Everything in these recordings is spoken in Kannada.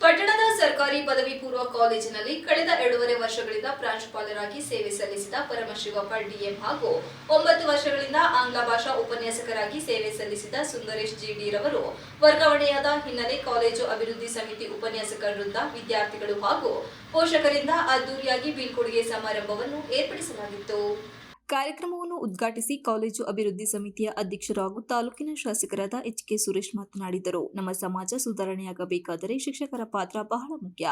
ಪಟ್ಟಣದ ಸರ್ಕಾರಿ ಪದವಿ ಪೂರ್ವ ಕಾಲೇಜಿನಲ್ಲಿ ಕಳೆದ ಎರಡೂವರೆ ವರ್ಷಗಳಿಂದ ಪ್ರಾಂಶುಪಾಲರಾಗಿ ಸೇವೆ ಸಲ್ಲಿಸಿದ ಪರಮಶಿವಪ್ಪ ಡಿಎಂ ಹಾಗೂ ಒಂಬತ್ತು ವರ್ಷಗಳಿಂದ ಆಂಗ್ಲ ಭಾಷಾ ಉಪನ್ಯಾಸಕರಾಗಿ ಸೇವೆ ಸಲ್ಲಿಸಿದ ಸುಂದರೇಶ್ ಜಿಡಿ ರವರು ವರ್ಗಾವಣೆಯಾದ ಹಿನ್ನೆಲೆ ಕಾಲೇಜು ಅಭಿವೃದ್ಧಿ ಸಮಿತಿ ಉಪನ್ಯಾಸಕ ವೃಂದ ವಿದ್ಯಾರ್ಥಿಗಳು ಹಾಗೂ ಪೋಷಕರಿಂದ ಅದ್ದೂರಿಯಾಗಿ ಬೀಳ್ಕೊಡುಗೆ ಸಮಾರಂಭವನ್ನು ಏರ್ಪಡಿಸಲಾಗಿತ್ತು. ಕಾರ್ಯಕ್ರಮವನ್ನು ಉದ್ಘಾಟಿಸಿ ಕಾಲೇಜು ಅಭಿವೃದ್ಧಿ ಸಮಿತಿಯ ಅಧ್ಯಕ್ಷರು ಹಾಗೂ ತಾಲೂಕಿನ ಶಾಸಕರಾದ ಎಚ್ ಕೆ ಸುರೇಶ್ ಮಾತನಾಡಿದರು. ನಮ್ಮ ಸಮಾಜ ಸುಧಾರಣೆಯಾಗಬೇಕಾದರೆ ಶಿಕ್ಷಕರ ಪಾತ್ರ ಬಹಳ ಮುಖ್ಯ.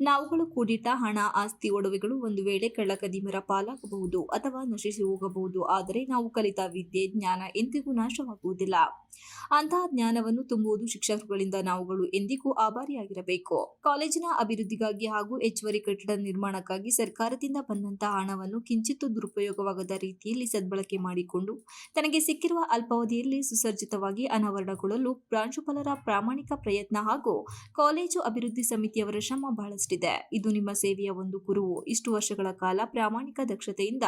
ನಾವುಗಳು ಕೂಡಿಟ್ಟ ಹಣ, ಆಸ್ತಿ, ಒಡವೆಗಳು ಒಂದು ವೇಳೆ ಕಳ್ಳಕದಿಮರ ಪಾಲಾಗಬಹುದು ಅಥವಾ ನಶಿಸಿ ಹೋಗಬಹುದು. ಆದರೆ ನಾವು ಕಲಿತ ವಿದ್ಯೆ, ಜ್ಞಾನ ಎಂದಿಗೂ ನಾಶವಾಗುವುದಿಲ್ಲ. ಅಂತಹ ಜ್ಞಾನವನ್ನು ತುಂಬುವುದು ಶಿಕ್ಷಕರುಗಳಿಂದ ನಾವುಗಳು ಎಂದಿಗೂ ಆಭಾರಿಯಾಗಿರಬೇಕು. ಕಾಲೇಜಿನ ಅಭಿವೃದ್ಧಿಗಾಗಿ ಹಾಗೂ ಹೆಚ್ಚುವರಿ ಕಟ್ಟಡ ನಿರ್ಮಾಣಕ್ಕಾಗಿ ಸರ್ಕಾರದಿಂದ ಬಂದಂತಹ ಹಣವನ್ನು ಕಿಂಚಿತ್ತು ದುರುಪಯೋಗವಾಗದ ರೀತಿಯಲ್ಲಿ ಸದ್ಬಳಕೆ ಮಾಡಿಕೊಂಡು ತನಗೆ ಸಿಕ್ಕಿರುವ ಅಲ್ಪಾವಧಿಯಲ್ಲಿ ಸುಸರ್ಜಿತವಾಗಿ ಅನಾವರಣಗೊಳ್ಳಲು ಪ್ರಾಂಶುಪಾಲರ ಪ್ರಾಮಾಣಿಕ ಪ್ರಯತ್ನ ಹಾಗೂ ಕಾಲೇಜು ಅಭಿವೃದ್ಧಿ ಸಮಿತಿಯವರ ಶ್ರಮ ಬಹಳಷ್ಟಿದೆ. ಇದು ನಿಮ್ಮ ಸೇವೆಯ ಒಂದು ಕುರುವು ಇಷ್ಟು ವರ್ಷಗಳ ಕಾಲ ಪ್ರಾಮಾಣಿಕ ದಕ್ಷತೆಯಿಂದ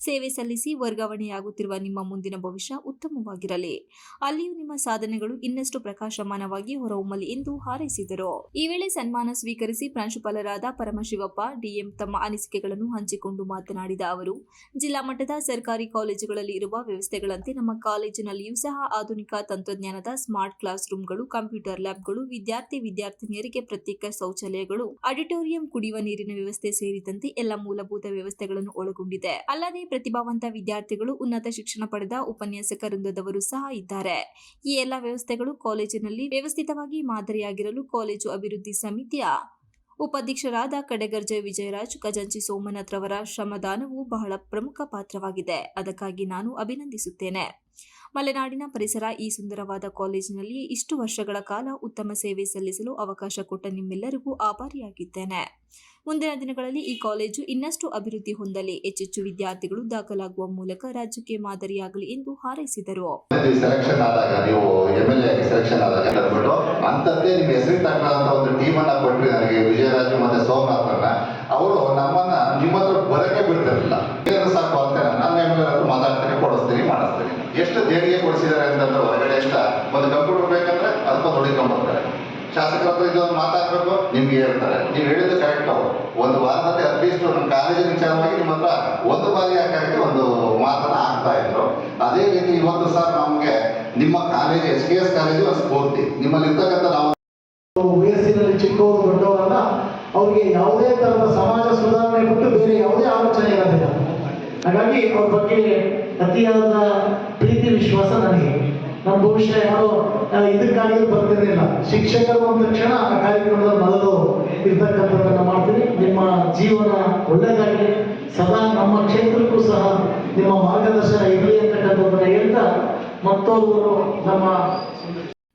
ಸೇವೆ ಸಲ್ಲಿಸಿ ವರ್ಗಾವಣೆಯಾಗುತ್ತಿರುವ ನಿಮ್ಮ ಮುಂದಿನ ಭವಿಷ್ಯ ಉತ್ತಮವಾಗಿರಲಿ. ಅಲ್ಲಿಯೂ ನಿಮ್ಮ ಸಾಧನೆಗಳು ಇನ್ನಷ್ಟು ಪ್ರಕಾಶಮಾನವಾಗಿ ಹೊರಹೊಮ್ಮಲಿ ಎಂದು ಹಾರೈಸಿದರು. ಈ ವೇಳೆ ಸನ್ಮಾನ ಸ್ವೀಕರಿಸಿ ಪ್ರಾಂಶುಪಾಲರಾದ ಪರಮಶಿವಪ್ಪ, ಡಿಎಂ ತಮ್ಮ ಅನಿಸಿಕೆಗಳನ್ನು ಹಂಚಿಕೊಂಡು ಮಾತನಾಡಿದ ಅವರು, ಜಿಲ್ಲಾ ಮಟ್ಟದ ಸರ್ಕಾರಿ ಕಾಲೇಜುಗಳಲ್ಲಿ ಇರುವ ವ್ಯವಸ್ಥೆಗಳಂತೆ ನಮ್ಮ ಕಾಲೇಜಿನಲ್ಲಿಯೂ ಸಹ ಆಧುನಿಕ ತಂತ್ರಜ್ಞಾನದ ಸ್ಮಾರ್ಟ್ ಕ್ಲಾಸ್ ರೂಮ್ಗಳು ಕಂಪ್ಯೂಟರ್ ಲ್ಯಾಬ್ಗಳು, ವಿದ್ಯಾರ್ಥಿ ವಿದ್ಯಾರ್ಥಿನಿಯರಿಗೆ ಪ್ರತ್ಯೇಕ ಶೌಚಾಲಯಗಳು, ಆಡಿಟೋರಿಯಂ ಕುಡಿಯುವ ನೀರಿನ ವ್ಯವಸ್ಥೆ ಸೇರಿದಂತೆ ಎಲ್ಲ ಮೂಲಭೂತ ವ್ಯವಸ್ಥೆಗಳನ್ನು ಒಳಗೊಂಡಿದೆ. ಅಲ್ಲದೆ ಪ್ರತಿಭಾವಂತ ವಿದ್ಯಾರ್ಥಿಗಳು, ಉನ್ನತ ಶಿಕ್ಷಣ ಪಡೆದ ಉಪನ್ಯಾಸಕ ವೃಂದದವರು ಸಹ ಇದ್ದಾರೆ. ಈ ಎಲ್ಲ ವ್ಯವಸ್ಥೆಗಳು ಕಾಲೇಜಿನಲ್ಲಿ ವ್ಯವಸ್ಥಿತವಾಗಿ ಮಾದರಿಯಾಗಿರಲು ಕಾಲೇಜು ಅಭಿವೃದ್ಧಿ ಸಮಿತಿಯ ಉಪಾಧ್ಯಕ್ಷರಾದ ಕಡೆಗರ್ಜೆ ವಿಜಯರಾಜ್, ಖಜಾಂಚಿ ಸೋಮನಾಥ್ ರವರ ಶ್ರಮದಾನವು ಬಹಳ ಪ್ರಮುಖ ಪಾತ್ರವಾಗಿದೆ. ಅದಕ್ಕಾಗಿ ನಾನು ಅಭಿನಂದಿಸುತ್ತೇನೆ. ಮಲೆನಾಡಿನ ಪರಿಸರ ಈ ಸುಂದರವಾದ ಕಾಲೇಜಿನಲ್ಲಿ ಇಷ್ಟು ವರ್ಷಗಳ ಕಾಲ ಉತ್ತಮ ಸೇವೆ ಸಲ್ಲಿಸಲು ಅವಕಾಶ ಕೊಟ್ಟ ನಿಮ್ಮೆಲ್ಲರಿಗೂ ಆಭಾರಿಯಾಗಿದ್ದೇನೆ. ಮುಂದಿನ ದಿನಗಳಲ್ಲಿ ಈ ಕಾಲೇಜು ಇನ್ನಷ್ಟು ಅಭಿವೃದ್ಧಿ ಹೊಂದಲಿ. ಹೆಚ್ಚೆಚ್ಚು ವಿದ್ಯಾರ್ಥಿಗಳು ದಾಖಲಾಗುವ ಮೂಲಕ ರಾಜ್ಯಕ್ಕೆ ಮಾದರಿಯಾಗಲಿ ಎಂದು ಹಾರೈಸಿದರು. ಸೆಲೆಕ್ಷನ್ ಆದಾಗ ನೀವು ಅಂದ್ಬಿಟ್ಟು ಅಂತದ್ದೇ ನಿಮ್ಮ ಹೆಸರಿಗೆ ತಕ್ಕಂತ ಒಂದು ಟೀಮ್ ಅನ್ನ ಕೊಟ್ರಿ ನನಗೆ ವಿಜಯರಾಜು ಮತ್ತೆ ಸೋಮನಾಥನ್ನ ಅವರು ನಮ್ಮನ್ನ ನಿಮ್ಮ ಹತ್ರ ಬರಕ್ಕೆ ಬಿಡ್ತಿರಲಿಲ್ಲ. ಏನು ಸಾಕು ಅಂತ ನಾನು ಹತ್ರ ಮಾತಾಡ್ತೀನಿ, ಕೊಡಿಸ್ತೀನಿ, ಮಾಡಿಸ್ತೀನಿ. ಎಷ್ಟು ದೇಣಿಗೆ ಕೊಡಿಸಿದ್ದಾರೆ ಅಂತಂದ್ರೆ ಹೊರಗಡೆಯಿಂದ ಒಂದು ಕಂಪ್ಯೂಟರ್ ಬೇಕಂದ್ರೆ ಅದಕ್ಕೊಂದು ಹುಡುಕೊಂಡ್ಬರ್ತಾರೆ ಶಾಸಕರ ಹತ್ರ ಇದೊಂದು ಮಾತಾಡ್ಬೇಕು, ನಿಮ್ಗೆ ಹೇಳ್ತಾರೆ. ನೀವು ಹೇಳಿದ್ದು ಕರೆಕ್ಟ್ ಅವರು. ಒಂದು ವಾರದಲ್ಲಿ ಅಟ್ಲೀಸ್ಟ್ ನಮ್ಮ ಕಾಲೇಜಿನ ವಿಚಾರವಾಗಿ ನಿಮ್ಮ ಹತ್ರ ಒಂದು ಬಾರಿ ಯಾಕೆ ಒಂದು ಮಾತನ್ನ ಆಗ್ತಾ ಇದ್ರು. ಅದೇ ರೀತಿ ಇವತ್ತು ಸರ್ ನಮಗೆ ನಿಮ್ಮ college S K S college ಒಂದು ಸ್ಫೂರ್ತಿ ನಿಮ್ಮಲ್ಲಿ ಇರ್ತಕ್ಕಂಥ ನಾವು ವಯಸ್ಸಿನಲ್ಲಿ ಚಿಕ್ಕವರು ದೊಡ್ಡವರಲ್ಲ ಅವರಿಗೆ ಯಾವುದೇ ಥರದ ಸಮಾಜ ಸುಧಾರಣೆ ಬಿಟ್ಟು ಬೇರೆ ಯಾವುದೇ ಆಲೋಚನೆ ಇರೋದಿಲ್ಲ. ಹಾಗಾಗಿ ಅವ್ರ ಬಗ್ಗೆ ಅತಿಯಾದ ಪ್ರೀತಿ ವಿಶ್ವಾಸ ನನಗೆ. ನಮ್ಮ ಭವಿಷ್ಯ ಯಾರೋ ಆ, ಇದಕ್ಕಾಗಿ ಬರ್ತಿರಲಿಲ್ಲ ಶಿಕ್ಷಕರು ಒಂದು ಕ್ಷಣ ಆ ಕಾರ್ಯಕ್ರಮದಲ್ಲಿ ಮೊದಲು ಇರ್ತಕ್ಕಂಥದ್ದನ್ನು ಮಾಡ್ತೀನಿ. ನಿಮ್ಮ ಜೀವನ ಒಳ್ಳೆಯದಾಗಲಿ ಸದಾ ನಮ್ಮ ಕ್ಷೇತ್ರಕ್ಕೂ ಸಹ ನಿಮ್ಮ ಮಾರ್ಗದರ್ಶನ ಇರಲಿ ಅಂತಕ್ಕಂಥದ್ದನ್ನು ಹೇಳ್ತಾ ಮತ್ತೋರ್ವರು ನಮ್ಮ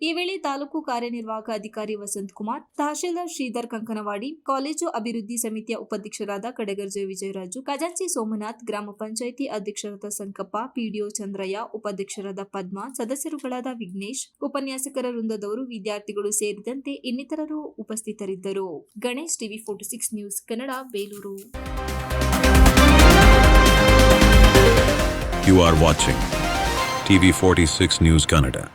ಈ ವೇಳೆ ತಾಲೂಕು ಕಾರ್ಯನಿರ್ವಾಹಕ ಅಧಿಕಾರಿ ವಸಂತ್ ಕುಮಾರ್ ತಹಶೀಲ್ದಾರ್ ಶ್ರೀಧರ್ ಕಂಕನವಾಡಿ ಕಾಲೇಜು ಅಭಿವೃದ್ಧಿ ಸಮಿತಿಯ ಉಪಾಧ್ಯಕ್ಷರಾದ ಕಡೆಗರ್ಜೆ ವಿಜಯರಾಜು ಖಜಾಂಚಿ ಸೋಮನಾಥ್ ಗ್ರಾಮ ಪಂಚಾಯಿತಿ ಅಧ್ಯಕ್ಷರಾದ ಸಂಕಪ್ಪ ಪಿಡಿಒ ಚಂದ್ರಯ್ಯ ಉಪಾಧ್ಯಕ್ಷರಾದ ಪದ್ಮ ಸದಸ್ಯರುಗಳಾದ ವಿಘ್ನೇಶ್ ಉಪನ್ಯಾಸಕರ ವೃಂದದವರು ವಿದ್ಯಾರ್ಥಿಗಳು ಸೇರಿದಂತೆ ಇನ್ನಿತರರು ಉಪಸ್ಥಿತರಿದ್ದರು. Ganesh TV forty six news Kannada Belur. You are TV 46 News Canada.